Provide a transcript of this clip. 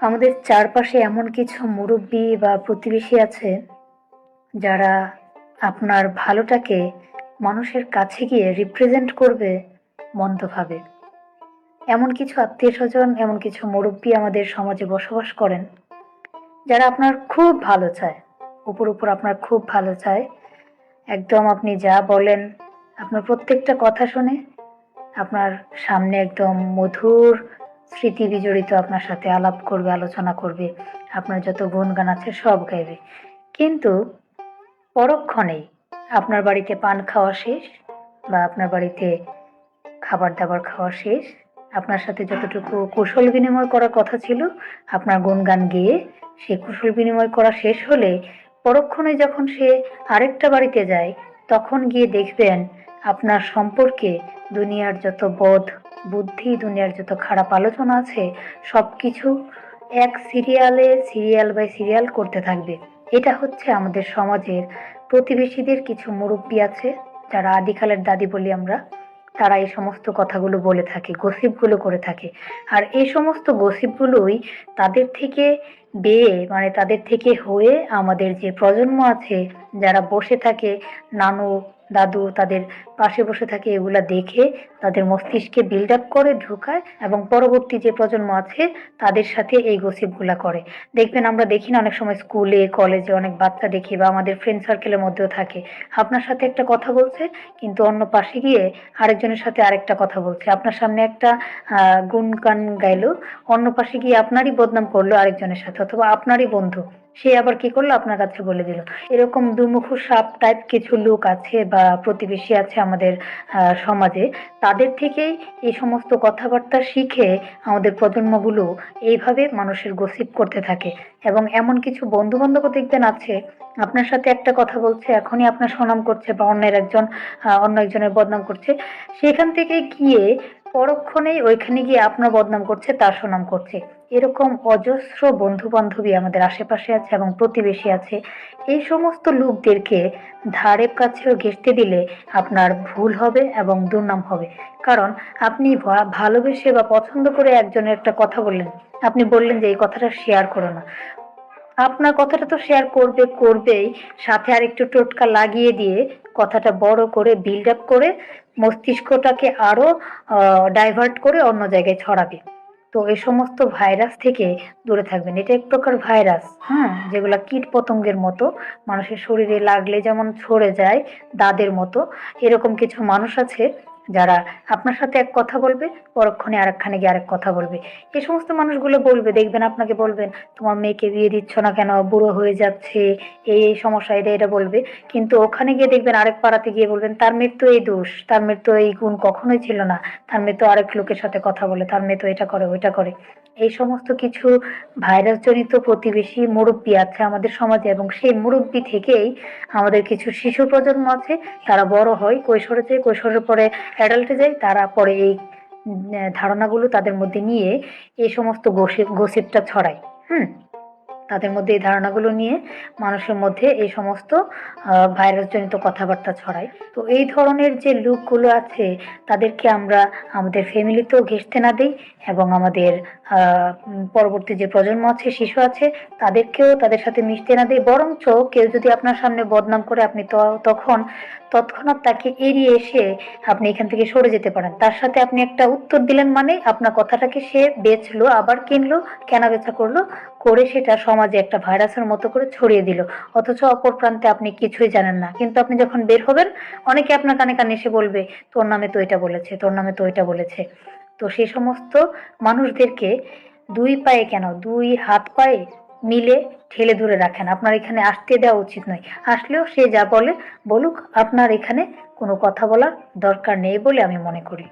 আমাদের চারপাশে এমন কিছু মুরব্বী বা প্রতিবেশী আছে যারা আপনার ভালোটাকে মানুষের কাছে গিয়ে রিপ্রেজেন্ট করবে মন্দভাবে। এমন কিছু আত্মীয় স্বজন, এমন কিছু মুরব্বী আমাদের সমাজে বসবাস করেন যারা আপনার খুব ভালো চায়, উপর উপর আপনার খুব ভালো চায়। একদম আপনি যা বলেন, আপনার প্রত্যেকটা কথা শুনে আপনার সামনে একদম মধুর স্মৃতি বিজড়িত আপনার সাথে আলাপ করবে, আলোচনা করবে, আপনার যত গুণগান আছে সব গাইবে। কিন্তু পরক্ষণেই আপনার বাড়িতে পান খাওয়া শেষ বা আপনার বাড়িতে খাবার দাবার খাওয়া শেষ, আপনার সাথে যতটুকু কুশল বিনিময় করার কথা ছিল, আপনার গুণগান গেয়ে সে কুশল বিনিময় করা শেষ হলে পরক্ষণে যখন সে আরেকটা বাড়িতে যায়, তখন গিয়ে দেখবেন আপনার সম্পর্কে দুনিয়ার যত বোধ বুদ্ধি, দুনিয়ার যত খারাপ আলোচনা আছে সব কিছু এক সিরিয়ালে সিরিয়াল বাই সিরিয়াল করতে থাকবে। এটা হচ্ছে আমাদের সমাজের প্রতিবেশীদের কিছু মুরব্বী আছে, যারা আদিকালের দাদি বলি আমরা, তারা এই সমস্ত কথাগুলো বলে থাকে গসিপগুলো করে থাকে। আর এই সমস্ত গসিপগুলোই তাদের থেকে বেয়ে মানে তাদের থেকে হয়ে আমাদের যে প্রজন্ম আছে, যারা বসে থাকে, নানু দাদু তাদের পাশে বসে থাকে এগুলা দেখে তাদের মস্তিষ্কে বিল্ড আপ করে, ঢুকায় এবং পরবর্তী যে প্রজন্ম আছে তাদের সাথে এই গসিপগুলা করে। দেখবেন আমরা দেখি না অনেক সময় স্কুলে কলেজে অনেক বাচ্চা দেখি বা আমাদের ফ্রেন্ড সার্কেলের মধ্যেও থাকে। আপনার সাথে একটা কথা বলছে, কিন্তু অন্য পাশে গিয়ে আরেকজনের সাথে আরেকটা কথা বলছে। আপনার সামনে একটা গুণগান গাইলো, অন্য পাশে গিয়ে আপনারই বদনাম করল আরেকজনের সাথে, অথবা আপনারই বন্ধু। সে আবার কি করল? আপনার কাছে বলে দিল। এরকম দুমুখো সাপ টাইপ কিছু লোক আছে বা প্রতিবেশী আছে আমাদের সমাজে, তাদের থেকেই এই সমস্ত কথাবার্তা শিখে আমাদের প্রজন্মগুলো এইভাবে মানুষের গসিপ করতে থাকে। এবং এমন কিছু বন্ধু বান্ধবও দেখবেন আছে। আপনার সাথে একটা কথা বলছে, এখনই আপনার সুনাম করছে বা অন্যের একজন অন্য একজনের বদনাম করছে। সেখান থেকে গিয়ে পরক্ষণেই ওইখানে গিয়ে আপনার বদনাম করছে, তার সুনাম করছে। এরকম অজস্র বন্ধু বান্ধবী আমাদের আশেপাশে আছে এবং প্রতিবেশী আছে। এই সমস্ত লোকদেরকে ধারে কাছেও ঘেঁষতে দিলে আপনার ভুল হবে এবং দুর্নাম হবে। কারণ আপনি ভালোবেসে বা পছন্দ করে একজনের একটা কথা বললেন, আপনি বললেন যে এই কথাটা শেয়ার করো না। আপনার কথাটা তো শেয়ার করবে, করবেই। সাথে আর একটু টোটকা লাগিয়ে দিয়ে কথাটা বড় করে বিল্ড আপ করে মস্তিষ্কটাকে আরও ডাইভার্ট করে অন্য জায়গায় ছড়াবে। তো এই সমস্ত ভাইরাস থেকে দূরে থাকবেন। এটা এক প্রকার ভাইরাস হ্যাঁ যেগুলা কীট পতঙ্গের মতো। মানুষের শরীরে লাগলে যেমন ছড়ে যায়, দাদের মতো। এরকম কিছু মানুষ আছে যারা আপনার সাথে এক কথা বলবে, পরক্ষণে আরেকখানে গিয়ে আরেক কথা বলবে। এই সমস্ত মানুষগুলো বলবে, দেখবেন আপনাকে বলবেন, তোমার মেয়েকে বিয়ে দিচ্ছ না কেন? বুড়ো হয়ে যাচ্ছে, এই এই সমস্যা, এটা এটা বলবে। কিন্তু ওখানে গিয়ে দেখবেন আরেক পাড়াতে গিয়ে বলবেন, তার মেয়ের তো এই দোষ, তার মেয়ের তো এই গুণ কখনোই ছিল না। তার মেয়ে তো আরেক লোকের সাথে কথা বলে, তার মেয়ে তো এটা করে, ওইটা করে। এই সমস্ত কিছু ভাইরাস জনিত প্রতিবেশী মুরব্বী আছে আমাদের সমাজে এবং সেই মুরব্বী থেকেই আমাদের কিছু শিশু প্রজন্ম আছে, তারা বড় হয়। কৈশোরে যায় কৈশোরের পরে অ্যাডাল্টে যায় তারা পরে এই ধারণাগুলো তাদের মধ্যে নিয়ে এই সমস্ত গসিপ গসিপটা ছড়ায়। হুম? তাদের মধ্যে এই ধারণাগুলো নিয়ে মানুষের মধ্যে এই সমস্ত ভাইরাসজনিত কথাবার্তা ছড়ায়। তো এই ধরনের যে লোকগুলো আছে, তাদেরকে আমরা আমাদের ফ্যামিলিতেও ঘেঁষতে না দিই এবং আমাদের পরবর্তী যে প্রজন্ম আছে, শিশু আছে, তাদেরকেও তাদের সাথে মিশতে না দিই। বরঞ্চ কেউ যদি আপনার সামনে বদনাম করে আপনি তখন তৎক্ষণাৎ তাকে এড়িয়ে এসে আপনি এখান থেকে সরে যেতে পারেন। তার সাথে আপনি একটা উত্তর দিলেন মানে আপনার কথাটাকে সে বেচলো, আবার কিনলো কেনা বেচা করল, করে সেটা সমাজে একটা ভাইরাসের মতো করে ছড়িয়ে দিল। অথচ অপর প্রান্তে আপনি কিছুই জানেন না। কিন্তু আপনি যখন বের হবেন, অনেকে আপনার কানে কানে এসে বলবে, তোর নামে তো এটা বলেছে, তোর নামে তো এটা বলেছে। তো সেই সমস্ত মানুষদেরকে দুই পায়ে কেন? দুই হাত পায়ে মিলে ঠেলে ধরে রাখেন। আপনার এখানে আসতে দেওয়া উচিত নয়। আসলেও সে যা বলে বলুক, আপনার এখানে কোনো কথা বলার দরকার নেই বলে আমি মনে করি।